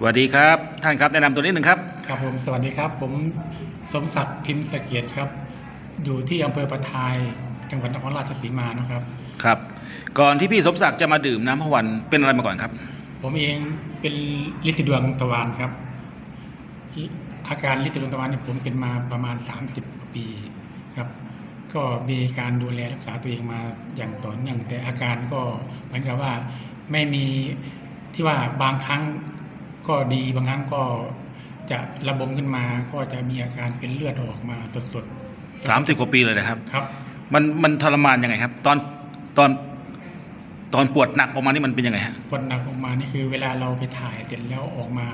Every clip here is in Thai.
สวัสดีครับ ท่านครับแนะนำตัวนิดหนึ่งครับครับผมสวัสดีครับ ผมสมศักดิ์พิมพ์สเกียรติครับ อยู่ที่อำเภอประทายจังหวัดนครราชสีมานะครับ ครับ ก่อนที่พี่สมศักดิ์จะมาดื่มน้ำพระวันเป็นอะไรมาก่อนครับ ผมเองเป็นลิซิดวงตะวันครับ อาการลิซิดวงตะวันเนี่ยผมเป็นมาประมาณ 30 ปีครับ ก็มีการดูแลรักษาตัวเองมาอย่างต่อเนื่องแต่อาการก็เหมือนกับว่าไม่มีที่ว่าบางครั้ง ก็ดีบางครั้งก็จะระบมขึ้นมาก็จะมีอาการเป็นเลือดออกมาสดๆ30กว่าปีเลยนะครับ ครับ มันมันทรมานยังไงครับ ตอนตอนตอนปวดหนักออกมานี่มันเป็นยังไงฮะผลหนักออกมานี่คือ เวลาเราไปถ่ายเสร็จแล้วออกมา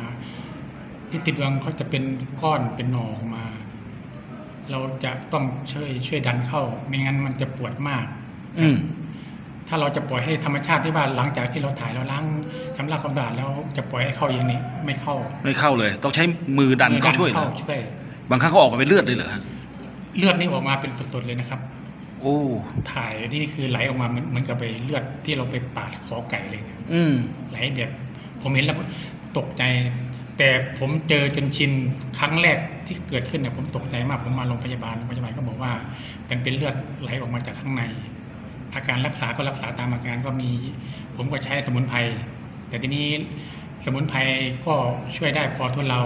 ที่ติดวังเขาจะเป็นก้อนเป็นหนอออกมา เราจะต้องช่วยช่วยดันเข้า ไม่งั้นมันจะปวดมาก อืม ถ้าเราจะปล่อยให้ธรรมชาติที่ว่าหลังจากที่เราถ่ายเราล้างชำระความสะอาดแล้วจะปล่อยให้เข้าอย่างนี้ไม่เข้าไม่เข้าเลย ต้องใช้มือดันเข้าช่วยเหรอช่วยบางครั้งเขาออกมาเป็นเลือดเลยเหรอฮะเลือดนี่ออกมาเป็นสดๆเลยนะครับ โอ้ถ่ายนี่คือไหลออกมาเหมือนเหมือนกับไปเลือดที่เราไปปาดคอไก่เลยอืมไหลแบบ ผมเห็นแล้วตกใจ แต่ผมเจอจนชินครั้งแรกที่เกิดขึ้นเนี่ยผมตกใจมาก ผมมาโรงพยาบาลโรงพยาบาลก็บอกว่ามันเป็นเลือดไหลออกมาจากข้างใน อาการรักษาก็รักษาตามอาการก็มี ผมก็ใช้สมุนไพรแต่ทีนี้สมุนไพรก็ช่วยได้พอทุนเรา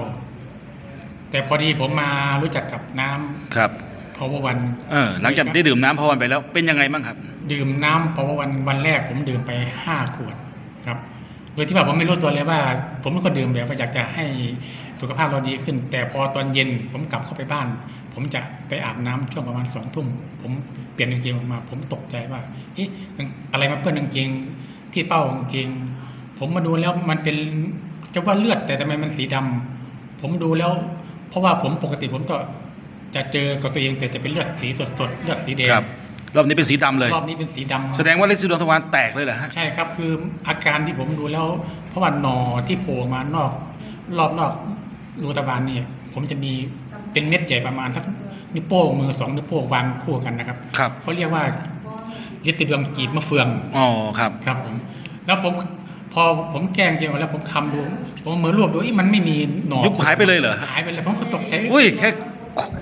แต่พอดีผมมารู้จักกับน้ำครับพาววันเออหลังจากได้ดื่มน้ำพระวันไปแล้วเป็นยังไงบ้างครับ ดื่มน้ำพาววันวันแรกผมดื่มไปห้าขวดครับโดยที่ว่าผมไม่รู้ตัวเลยว่า ผมเป็นคนดื่มแบบว่าอยากจะให้สุขภาพเราดีขึ้น แต่พอตอนเย็นผมกลับเข้าไปบ้าน ผมจะไปอาบน้ำช่วงประมาณสองทุ่มผมเปลี่ยนกางเกงออกมา ผมตกใจว่าเอ๊ะอะไรมาเปื้อนกางเกงที่เป้ากางเกง ผมมาดูแล้วมันเป็นจะว่าเลือดแต่ทำไมมันสีดำผมดูแล้ว เพราะว่าผมปกติผมก็จะเจอกับตัวเองแต่จะเป็นเลือดสีสดๆเลือดสีแดงครับรอบนี้เป็นสีดำเลยรอบนี้เป็นสีดำแสดงว่าเลซิดวงทวารแตกเลยเหรอฮะใช่ครับ คืออาการที่ผมดูแล้ว เพราะว่าหนอที่โผล่มานอก รอบนอกรูตะวันเนี่ยผมจะมีเป็นเม็ดใหญ่ประมาณสัก นิ้วโป้งมือสองนิ้วโป้งวางคู่กันนะครับครับเขาเรียกว่ายึดติดดวงกีบมะเฟืองอ๋อครับ ครับผม แล้วผมพอผมแกล้งเกี่ยวแล้วผมคำดูผมเอามือรวบดูอีมันไม่มีหนอยุบหายไปเลยเหรอหายไปเลยผมก็ตกใจอุ้ยแค่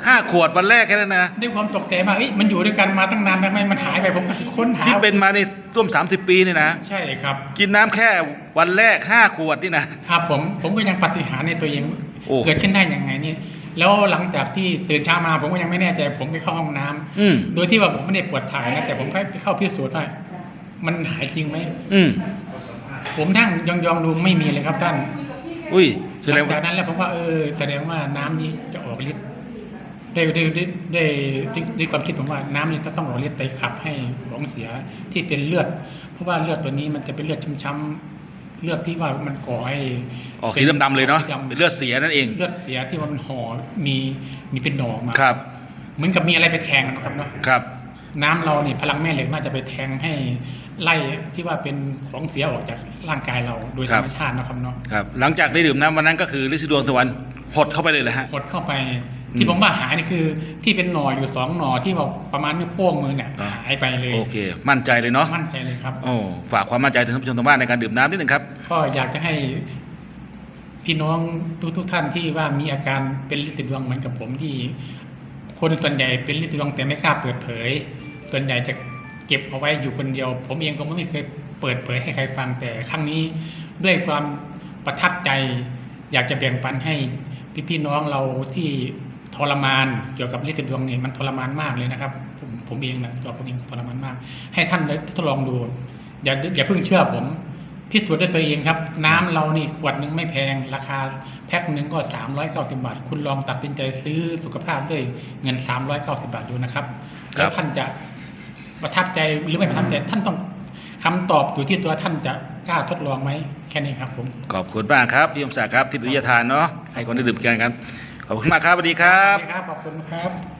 ห้าขวดวันแรกแค่นั้นนะด้วยความตกใจมากเอ้ยมันอยู่ด้วยกันมาตั้งนานทำไมมันหายไปผมก็ค้นหาที่เป็นมาในร่วมสามสิบปีนี่นะใช่ครับ กินน้ำแค่วันแรกห้าขวดนี่นะครับผมผมก็ยังปฏิหารย์ในตัวเองโอ้เกิดขึ้นได้ยังไงเนี่ย แล้วหลังจากที่ตื่นเช้ามาผมก็ยังไม่แน่ใจ ผมไปเข้าห้องน้ำอืมโดยที่ว่าผมไม่ได้ปวดถ่ายนะแต่ผมแค่ไปเข้าพิสูจน์ว่ามันหายจริงไหมอืมผมนั่งยองๆดูไม่มีเลยครับท่าน อุ้ยแสหดลังงว่าจากนั้นแล้วผมว่าเออแสดงว่าน้ำนี้จะออกฤทธิ์ได้ได้ได้ได้ได้ได้ความคิดผมว่าน้ำนี้ก็ต้องออกฤทธิ์ไปขับให้ของเสียที่เป็นเลือด เพราะว่าเลือดตัวนี้มันจะเป็นเลือดช้ำๆ เลือดที่ว่ามันก่อให้ออกสีดำๆเลยเนาะสีดำเป็นเลือดเสียนั่นเองเลือดเสียที่ว่ามันห่อมีมีเป็นหนองมาครับ เหมือนกับมีอะไรไปแทงอะนะครับเนาะครับ น้ำเราเนี่ยพลังแม่เหล็กน่าจะไปแทงให้ไล่ที่ว่าเป็นของเสียออกจากร่างกายเราโดยคธรัรบรมชาตินะครับเนาะครับ หลังจากได้ดื่มน้ำวันนั้นก็คือลิซิดวงตะวันหดเข้าไปเลยแหละฮะหดเข้าไปอืม ที่ผมว่าหายนี่คือ ที่เป็นหน่ออยู่สองหน่อที่บอกประมาณนิ้วโป้งมือเนี่ยอ่า หายไปเลยโอเค มั่นใจเลยเนาะมั่นใจเลยครับ โอ้ฝากความมั่นใจถึงท่านผู้ชมทางบ้านในการดื่มน้ำนิดหนึ่งครับ ก็อยากจะให้ พี่น้องทุกทุกๆท่านที่ว่ามีอาการเป็นลินสีดวงเหมือนกับผมที่ คนส่วนใหญ่เป็นลินสีดวงแต่ไม่กล้าเปิดเผย ส่วนใหญ่จะเก็บเอาไว้อยู่คนเดียว ผมเองก็ไม่เคยเปิดเผยให้ใครฟังแต่ครั้งนี้ด้วยความประทับใจ อยากจะแบ่งปันให้พี่พี่ๆน้องเราที่ ทรมานเกี่ยวกับลินสีดวงเนี่ยมันทรมานมากเลยนะครับ ผมผมเองนะตัวผมเองทรมานมาก ให้ท่านได้ทดลองดู อย่าอย่าเพิ่งเชื่อผมพิสูจน์ด้วยตัวเองครับ น้ำเรานี่ขวดหนึ่งไม่แพง ราคาแพ็คหนึ่งก็สามร้อยเก้าสิบาท คุณลองตัดสินใจซื้อสุขภาพด้วยเงินสามร้อยเก้าสิบาทดูนะครับครับแล้วท่านจะประทับใจหรือไม่ประทับใจท่านต้องคำตอบอยู่ที่ตัวท่านจะกล้าทดลองไหมแค่นี้ครับผม ขอบคุณมากครับพี่ยมศักดิ์ครับที่เป็นวิทยาทานเนาะให้คนได้ดื่มกันกัน ขอบคุณมากครับสวัสดีครับสวัสดีครับ ขอบคุณครับ